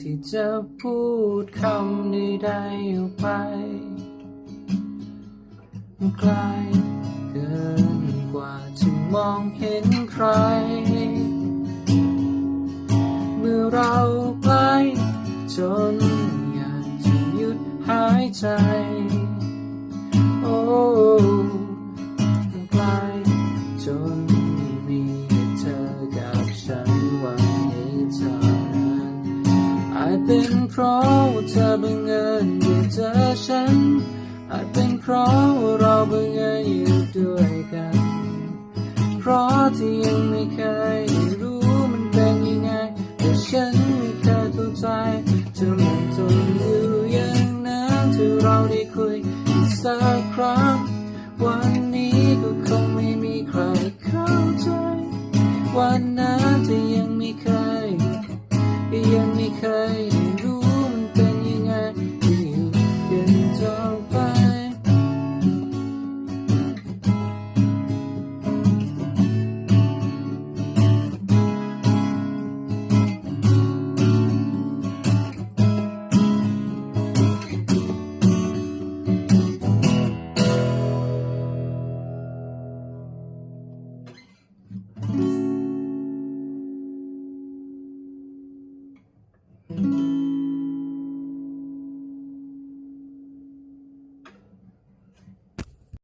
ที่จะพูดคำใดๆออกไปไกลเกินกว่าจะมองเห็นใคร เมื่อเราใกล้จนอยากจะหยุดหายใจ เป็นเพราะเธอบังเอิญได้เจอฉัน อาจเป็นเพราะเราบังเอิญอยู่ด้วยกัน เพราะที่ยังไม่เคยรู้มันเป็นยังไง แต่ฉันไม่เคยเข้าใจจะมันทนอยู่อย่างนั้นที่เราได้คุยอีกสักครั้ง วันนี้ก็คงไม่มีใครเข้าใจวันนั้น